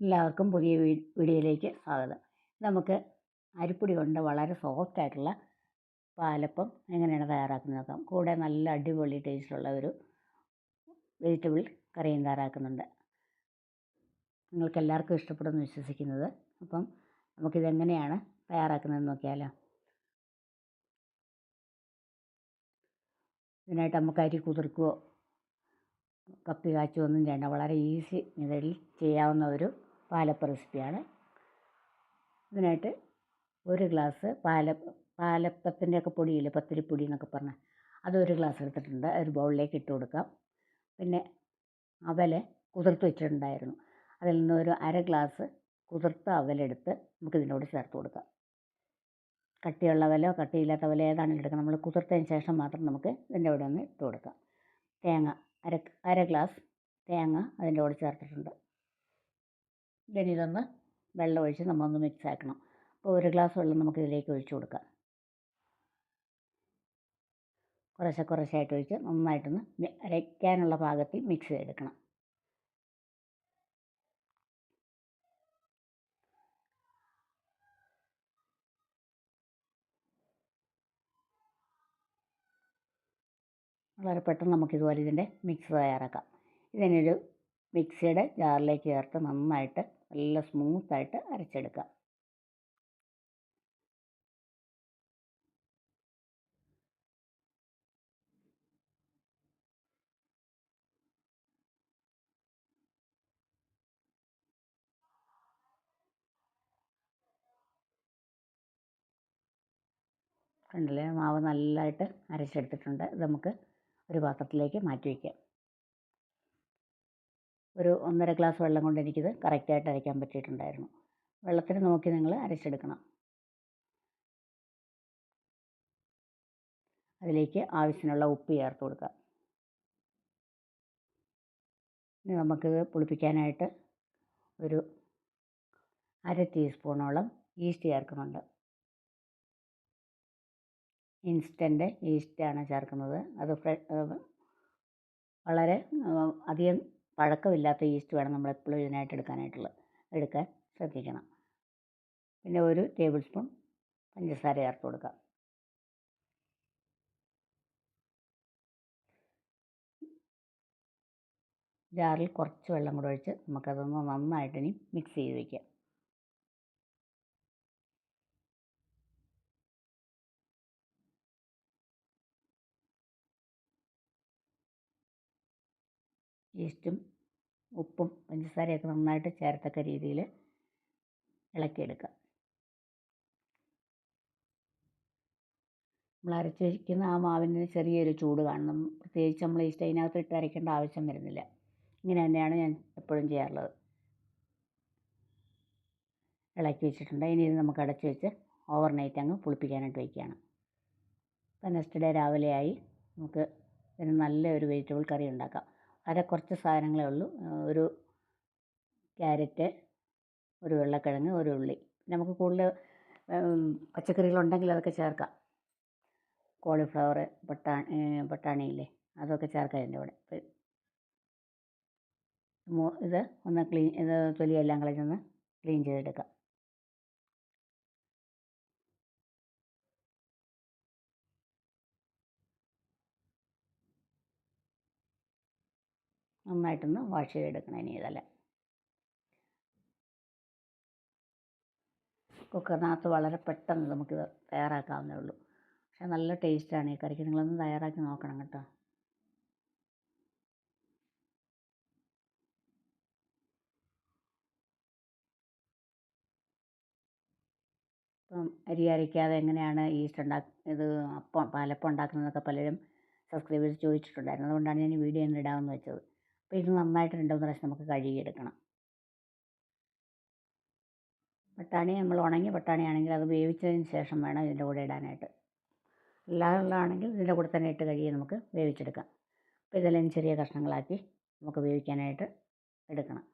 എല്ലാവർക്കും പുതിയ വീഡിയോയിലേക്ക് സ്വാഗതം. നമുക്ക് അരിപ്പൊടി കൊണ്ട് വളരെ സോഫ്റ്റ് ആയിട്ടുള്ള പാലപ്പം എങ്ങനെയാണ് തയ്യാറാക്കുന്നത് നോക്കാം. കൂടെ നല്ല അടിപൊളി ടേസ്റ്റുള്ള ഒരു വെജിറ്റബിൾ കറിയും തയ്യാറാക്കുന്നുണ്ട്. നിങ്ങൾക്ക് എല്ലാവർക്കും ഇഷ്ടപ്പെടുമെന്ന് വിശ്വസിക്കുന്നത്. അപ്പം നമുക്കിതെങ്ങനെയാണ് തയ്യാറാക്കുന്നതെന്ന് നോക്കിയാലോ. ഇതിനായിട്ട് നമുക്ക് അരി കുതിർക്കുകയോ കപ്പി കാച്ചുകയോ ഒന്നും ചെയ്യണ്ട. വളരെ ഈസി ഇതിൽ ചെയ്യാവുന്ന ഒരു പാലപ്പ റെസിപ്പിയാണ് ഇതിനായിട്ട് ഒരു ഗ്ലാസ് പാല പാലപ്പത്തിന്റെ ഒക്കെ പൊടിയില്ലേ പത്തിരിപ്പൊടി എന്നൊക്കെ പറഞ്ഞാൽ ഒരു ഗ്ലാസ് എടുത്തിട്ടുണ്ട്. ഒരു ബൗളിലേക്ക് ഇട്ട് കൊടുക്കാം. പിന്നെ അവൽ കുതിർത്ത് വെച്ചിട്ടുണ്ടായിരുന്നു. അതിൽ നിന്ന് ഒരു അര ഗ്ലാസ് കുതിർത്ത അവലെടുത്ത് നമുക്ക് ഇതിനോട് ചേർത്ത് കൊടുക്കാം. കട്ടിയുള്ള അവലോ കട്ടിയില്ലാത്ത അവലോ ഏതാണെങ്കിലും എടുക്കാം. നമ്മൾ കുതിർത്തതിന് ശേഷം മാത്രം നമുക്ക് ഇതിന്റെ കൂടെ ഒന്ന് ഇട്ട് കൊടുക്കാം. തേങ്ങ അര അര ഗ്ലാസ് തേങ്ങ അതിന്റെ കൂടെ ചേർത്തിട്ടുണ്ട്. ഇനി ഇതൊന്ന് വെള്ളം ഒഴിച്ച് നമ്മളൊന്ന് മിക്സ് ആക്കണം അപ്പോൾ ഒരു ഗ്ലാസ് വെള്ളം നമുക്ക് ഇതിലേക്ക് ഒഴിച്ച് കൊടുക്കാം. കുറേശ്ശെ കുറേശ്ശായിട്ട് ഒഴിച്ച് നന്നായിട്ടൊന്ന് അരയ്ക്കാനുള്ള പാകത്തിൽ മിക്സ് ചെയ്തെടുക്കണം. വളരെ പെട്ടെന്ന് നമുക്കിതുപോലെ ഇതിന്റെ മിക്സ് തയ്യാറാക്കാം. ഇതിനൊരു മിക്സിയുടെ ജാറിലേക്ക് ചേർത്ത് നന്നായിട്ട് നല്ല സ്മൂത്തായിട്ട് അരച്ചെടുക്കാം. കണ്ടില്ലേ? മാവ് നല്ലതായിട്ട് അരച്ചെടുത്തിട്ടുണ്ട്. ഇത് നമുക്ക് ഒരു പാത്രത്തിലേക്ക് മാറ്റി വയ്ക്കാം ഒരു ഒന്നര ഗ്ലാസ് വെള്ളം കൊണ്ട് എനിക്കിത് കറക്റ്റായിട്ട് അരയ്ക്കാൻ പറ്റിയിട്ടുണ്ടായിരുന്നു. വെള്ളത്തിന് നോക്കി നിങ്ങൾ അരച്ചെടുക്കണം. അതിലേക്ക് ആവശ്യത്തിനുള്ള ഉപ്പ് ചേർത്ത് കൊടുക്കുക. ഇനി നമുക്ക് പുളിപ്പിക്കാനായിട്ട് ഒരു അര ടീസ്പൂണോളം ഈസ്റ്റ് ചേർക്കുന്നുണ്ട്. ഇൻസ്റ്റന്റ് ഈസ്റ്റാണ് ചേർക്കുന്നത്. അത് വളരെ അധികം പഴക്കമില്ലാത്ത ഈസ്റ്റ് വേണം നമ്മൾ എപ്പോഴും ഇതിനായിട്ട് എടുക്കാനായിട്ടുള്ളത് എടുക്കാൻ ശ്രദ്ധിക്കണം. പിന്നെ ഒരു ടേബിൾ സ്പൂൺ പഞ്ചസാര ചേർത്ത് കൊടുക്കാം. ജാറിൽ കുറച്ച് വെള്ളം കൂടെ ഒഴിച്ച് നമുക്കതൊന്ന് നന്നായിട്ട് ഇനി മിക്സ് ചെയ്ത് വയ്ക്കാം ഈസ്റ്റും ഉപ്പും പഞ്ചസാരയൊക്കെ നന്നായിട്ട് ചേർത്തക്ക രീതിയിൽ ഇളക്കിയെടുക്കുക നമ്മൾ അരച്ച് വയ്ക്കുന്ന ആ മാവിന് ചെറിയൊരു ചൂട് കാണണം. പ്രത്യേകിച്ച് നമ്മൾ ഈസ്റ്റ് അതിനകത്ത് ഇട്ട് അരയ്ക്കേണ്ട ആവശ്യം വരുന്നില്ല. ഇങ്ങനെ തന്നെയാണ് ഞാൻ എപ്പോഴും ചെയ്യാറുള്ളത്. ഇളക്കി വെച്ചിട്ടുണ്ട്. ഇനി ഇത് നമുക്ക് അടച്ച് വെച്ച് ഓവർ നൈറ്റ് അങ്ങ് പുളിപ്പിക്കാനായിട്ട് വയ്ക്കുകയാണ് ഇപ്പം നെക്സ്റ്റ് ഡേ രാവിലെയായി. നമുക്ക് ഇതിന് നല്ലൊരു വെജിറ്റബിൾ കറി ഉണ്ടാക്കാം. വളരെ കുറച്ച് സാധനങ്ങളേ ഉള്ളൂ. ഒരു ക്യാരറ്റ് ഒരു ഉരുളക്കിഴങ്ങ് ഒരു ഉള്ളി. നമുക്ക് കൂടുതൽ പച്ചക്കറികളുണ്ടെങ്കിൽ അതൊക്കെ ചേർക്കാം. കോളിഫ്ലവർ പട്ടാണി പട്ടാണിയില്ലേ അതൊക്കെ ചേർക്കാം ഇതിന്റെ കൂടെ. ഇത് ഒന്ന് ക്ലീൻ ഇത് തൊലിയെല്ലാം കളഞ്ഞൊന്ന് ക്ലീൻ ചെയ്തെടുക്കാം. നന്നായിട്ടൊന്ന് വാഷ് ചെയ്തെടുക്കണം ഇനി ഇതെല്ലാം. കുക്കറിനകത്ത് വളരെ പെട്ടെന്ന് നമുക്കിത് തയ്യാറാക്കാവുന്നേ ഉള്ളൂ. പക്ഷേ നല്ല ടേസ്റ്റാണ് ഈ കറിക്ക്. നിങ്ങളൊന്ന് തയ്യാറാക്കി നോക്കണം കേട്ടോ. ഇപ്പം അരി അരയ്ക്കാതെ എങ്ങനെയാണ് ഈസ്റ്റ് ഉണ്ടാക്കി ഇത് അപ്പം പാലപ്പം ഉണ്ടാക്കുന്നതൊക്കെ പലരും സബ്സ്ക്രൈബേഴ്സ് ചോദിച്ചിട്ടുണ്ടായിരുന്നു. അതുകൊണ്ടാണ് ഞാൻ ഈ വീഡിയോ ഇന്ന് ഇടാമെന്ന് വെച്ചത്. അപ്പോൾ ഇത് നന്നായിട്ട് രണ്ട് മൂന്ന് പ്രാവശ്യം നമുക്ക് കഴുകിയെടുക്കണം. പട്ടാണി നമ്മൾ ഉണങ്ങിയ പട്ടാണിയാണെങ്കിൽ അത് വേവിച്ചതിന് ശേഷം വേണം ഇതിന്റെ കൂടെ ഇടാനായിട്ട്. അല്ലാതുള്ളതാണെങ്കിൽ ഇതിന്റെ കൂടെ തന്നെ ഇട്ട് കഴുകി നമുക്ക് വേവിച്ചെടുക്കാം. അപ്പോൾ ഇതെല്ലാം ചെറിയ കഷ്ണങ്ങളാക്കി നമുക്ക് വേവിക്കാനായിട്ട് എടുക്കണം.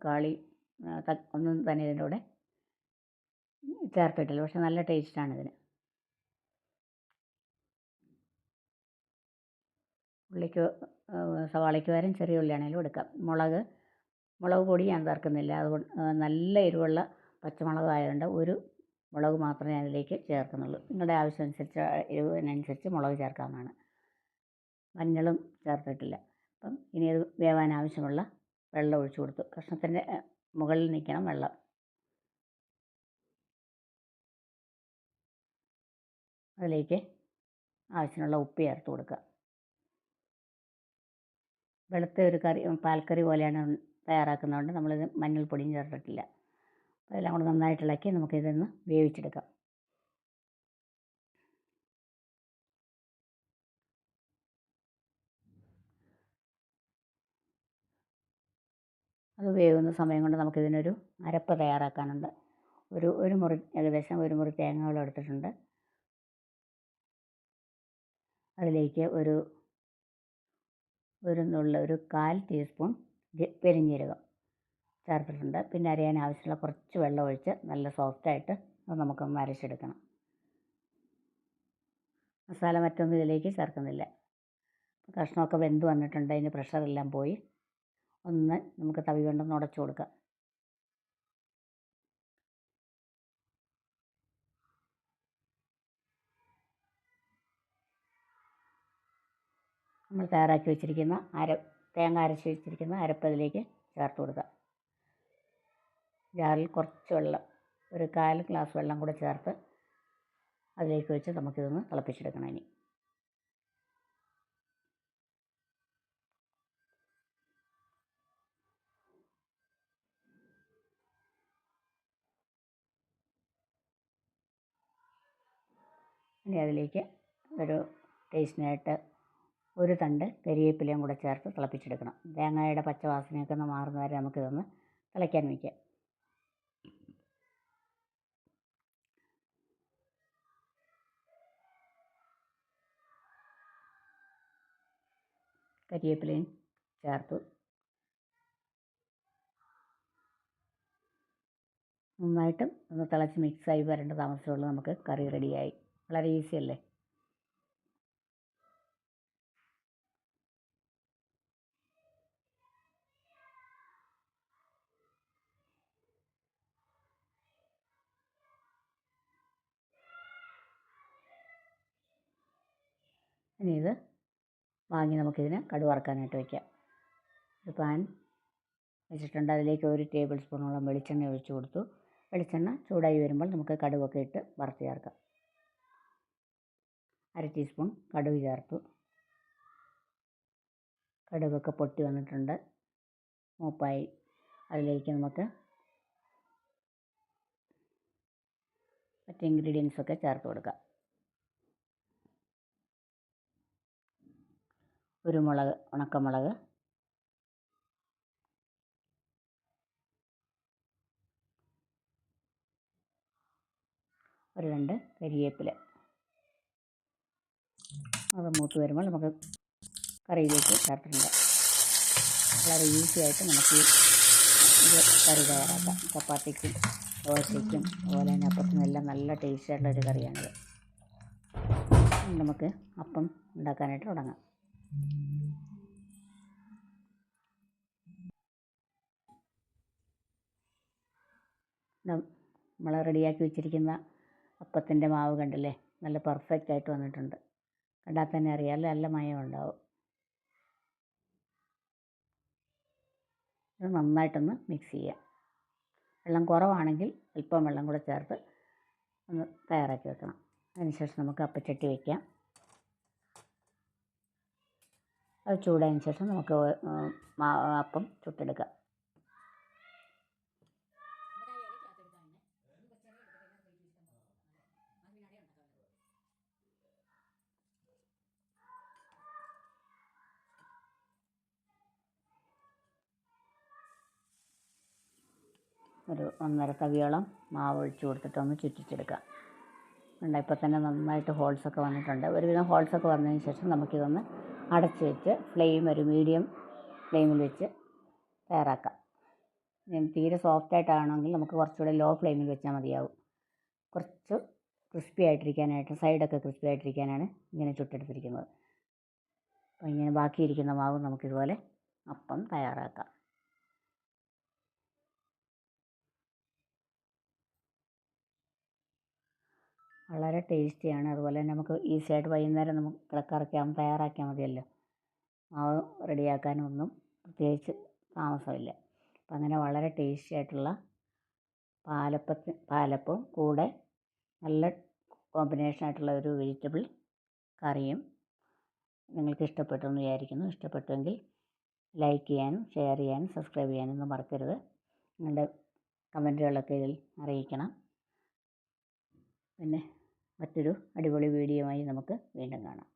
തക്കാളി ഒന്നും തന്നെ ഇതിന്റെ കൂടെ ചേർത്തിട്ടില്ല. പക്ഷെ നല്ല ടേസ്റ്റാണ് ഇതിന് ഉള്ളിക്ക് സവാളയ്ക്ക് പകരം ചെറിയ ഉള്ളിയാണെങ്കിലും എടുക്കാം. മുളക് മുളക് പൊടി ഞാൻ ചേർക്കുന്നില്ല. അതുകൊണ്ട് നല്ല എരിവുള്ള പച്ചമുളക് ആയതുകൊണ്ട് ഒരു മുളക് മാത്രമേ അതിലേക്ക് ചേർക്കുന്നുള്ളൂ. നിങ്ങളുടെ ആവശ്യമനുസരിച്ച് എരിവിനനുസരിച്ച് മുളക് ചേർക്കാവുന്നതാണ്. മഞ്ഞളും ചേർത്തിട്ടില്ല. അപ്പം ഇനി അത് വേവാൻ ആവശ്യമുള്ള വെള്ളം ഒഴിച്ചു കൊടുത്തു കഷ്ണത്തിന്റെ മുകളിൽ നിൽക്കണം വെള്ളം. അതിലേക്ക് ആവശ്യമുള്ള ഉപ്പ് ചേർത്ത് കൊടുക്കുക. വെളുത്ത ഒരു കറി പാൽക്കറി പോലെയാണ് തയ്യാറാക്കുന്നതുകൊണ്ട് നമ്മളിത് മഞ്ഞൾപ്പൊടിയും ചേർത്തിട്ടില്ല. എല്ലാം കൂടി നന്നായിട്ട് ഇളക്കി നമുക്കിതൊന്ന് വേവിച്ചെടുക്കാം. അത് വേവുന്ന സമയം കൊണ്ട് നമുക്കിതിനൊരു അരപ്പ് തയ്യാറാക്കാനുണ്ട്. ഒരു ഒരു മുറി ഏകദേശം ഒരു മുറി തേങ്ങകൾ എടുത്തിട്ടുണ്ട്. അതിലേക്ക് ഒരു ഒരു നുള്ള ഒരു കാൽ ടീസ്പൂൺ പെരിഞ്ജീരകം ചേർത്തിട്ടുണ്ട്. പിന്നെ അരയാൻ ആവശ്യമുള്ള കുറച്ച് വെള്ളം ഒഴിച്ച് നല്ല സോഫ്റ്റായിട്ട് അത് നമുക്കൊന്ന് അരച്ചെടുക്കണം. മസാല മറ്റൊന്നും ഇതിലേക്ക് ചേർക്കുന്നില്ല. കഷ്ണമൊക്കെ വെന്ത് വന്നിട്ടുണ്ട് അതിന് പ്രഷറെല്ലാം പോയി. ഒന്ന് നമുക്ക് തവി കൊണ്ടൊന്ന് ഉടച്ചു കൊടുക്കാം. നമ്മൾ തയ്യാറാക്കി വെച്ചിരിക്കുന്ന അര തേങ്ങ അരച്ച് വെച്ചിരിക്കുന്ന അരപ്പ് അതിലേക്ക് ചേർത്ത് കൊടുക്കുക ജാറിൽ കുറച്ച് വെള്ളം ഒരു കാൽ ഗ്ലാസ് വെള്ളം കൂടെ ചേർത്ത് അതിലേക്ക് വെച്ച് നമുക്കിതൊന്ന് തിളപ്പിച്ചെടുക്കണം ഇനി. ഇനി അതിലേക്ക് ഒരു ടേസ്റ്റിനായിട്ട് ഒരു തണ്ട് കരിയേപ്പിലയും കൂടെ ചേർത്ത് തിളപ്പിച്ചെടുക്കണം. തേങ്ങയുടെ പച്ചവാസനയൊക്കെ ഒന്ന് മാറുന്ന വരെ നമുക്കിതൊന്ന് തിളയ്ക്കാൻ വയ്ക്കാം. കരിവേപ്പിലയും ചേർത്തു. നന്നായിട്ടും ഒന്ന് തിളച്ച് മിക്സായി വരേണ്ട താമസമുള്ളൂ നമുക്ക് കറി റെഡിയായി വളരെ ഈസി അല്ലേ? ഇനി ഇത് വാങ്ങി നമുക്കിതിന് കടുവറക്കാനായിട്ട് വയ്ക്കാം ഒരു പാൻ വെച്ചിട്ടുണ്ട്. അതിലേക്ക് ഒരു ടേബിൾ സ്പൂണോളം വെളിച്ചെണ്ണ ഒഴിച്ച് കൊടുത്തു. വെളിച്ചെണ്ണ ചൂടായി വരുമ്പോൾ നമുക്ക് കടുകൊക്കെ ഇട്ട് വറുത്ത് ചേർക്കാം. അര ടീസ്പൂൺ കടുക് ചേർത്തു. കടുകൊക്കെ പൊട്ടി വന്നിട്ടുണ്ട്. മൂപ്പായി. അതിലേക്ക് നമുക്ക് മറ്റ് ഇൻഗ്രീഡിയൻസൊക്കെ ചേർത്ത് കൊടുക്കാം. കുരുമുളക് ഉണക്കമുളക്. ഒരു രണ്ട് കരിവേപ്പില അത് മൂത്ത് വരുമ്പോൾ നമുക്ക് കറിയിലേക്ക് ചേർത്തിട്ടുണ്ട്. വളരെ ഈസി ആയിട്ട് നമുക്ക് ഇത് കറി തയ്യാറാക്കാം. ചപ്പാത്തിക്കും ദോശയ്ക്കും അതുപോലെ തന്നെ അപ്പത്തിനും എല്ലാം നല്ല ടേസ്റ്റ് ആയിട്ടുള്ള ഒരു കറിയാണിത്. നമുക്ക് അപ്പം ഉണ്ടാക്കാനായിട്ട് തുടങ്ങാം. നമ്മൾ റെഡിയാക്കി വെച്ചിരിക്കുന്ന അപ്പത്തിന്റെ മാവ് കണ്ടില്ലേ? നല്ല പെർഫെക്റ്റ് ആയിട്ട് വന്നിട്ടുണ്ട്. കണ്ടാൽ തന്നെ അറിയാമല്ലോ നല്ല മയം ഉണ്ടാവും ഇത് നന്നായിട്ടൊന്ന് മിക്സ് ചെയ്യാം. വെള്ളം കുറവാണെങ്കിൽ അല്പം വെള്ളം കൂടെ ചേർത്ത് ഒന്ന് തയ്യാറാക്കി വെക്കണം. അതിനുശേഷം നമുക്ക് അപ്പച്ചട്ടി വയ്ക്കാം അത് ചൂടായതിന് ശേഷം നമുക്ക് അപ്പം ചുട്ടെടുക്കാം. ഒരു ഒന്നര കവിയോളം മാവ് ഒഴിച്ച് കൊടുത്തിട്ട് ഒന്ന് ചുറ്റിച്ചെടുക്കാം. ഉണ്ട് ഇപ്പോൾ തന്നെ നന്നായിട്ട് ഹോൾസൊക്കെ വന്നിട്ടുണ്ട്. ഒരുവിധം ഹോൾസൊക്കെ വന്നതിന് ശേഷം നമുക്കിതൊന്ന് അടച്ച് വെച്ച് ഫ്ലെയിം ഒരു മീഡിയം ഫ്ലെയിമിൽ വെച്ച് തയ്യാറാക്കാം. തീരെ സോഫ്റ്റ് ആയിട്ടാണെങ്കിൽ നമുക്ക് കുറച്ചുകൂടെ ലോ ഫ്ലെയിമിൽ വെച്ചാൽ മതിയാവും. കുറച്ച് ക്രിസ്പി ആയിട്ടിരിക്കാനായിട്ട് സൈഡൊക്കെ ക്രിസ്പി ആയിട്ടിരിക്കാനാണ് ഇങ്ങനെ ചുട്ടെടുത്തിരിക്കുന്നത്. അപ്പോൾ ഇങ്ങനെ ബാക്കിയിരിക്കുന്ന മാവ് നമുക്കിതുപോലെ അപ്പം തയ്യാറാക്കാം. വളരെ ടേസ്റ്റിയാണ്. അതുപോലെ തന്നെ നമുക്ക് ഈസി ആയിട്ട് വൈകുന്നേരം നമുക്ക് കിടക്കറക്കാം തയ്യാറാക്കിയാൽ മതിയല്ലോ. മാവ് റെഡിയാക്കാനൊന്നും പ്രത്യേകിച്ച് താമസമില്ല. അപ്പം അങ്ങനെ വളരെ ടേസ്റ്റി ആയിട്ടുള്ള പാലപ്പത്തിന് പാലപ്പവും കൂടെ നല്ല കോമ്പിനേഷനായിട്ടുള്ള ഒരു വെജിറ്റബിൾ കറിയും നിങ്ങൾക്ക് ഇഷ്ടപ്പെട്ടു എന്ന് വിചാരിക്കുന്നു. ഇഷ്ടപ്പെട്ടുവെങ്കിൽ ലൈക്ക് ചെയ്യാനും ഷെയർ ചെയ്യാനും സബ്സ്ക്രൈബ് ചെയ്യാനും ഒന്നും മറക്കരുത്. നിങ്ങളുടെ കമന്റുകളൊക്കെ ഇതിൽ അറിയിക്കണം. പിന്നെ മറ്റൊരു അടിപൊളി വീഡിയോയുമായി നമുക്ക് വീണ്ടും കാണാം.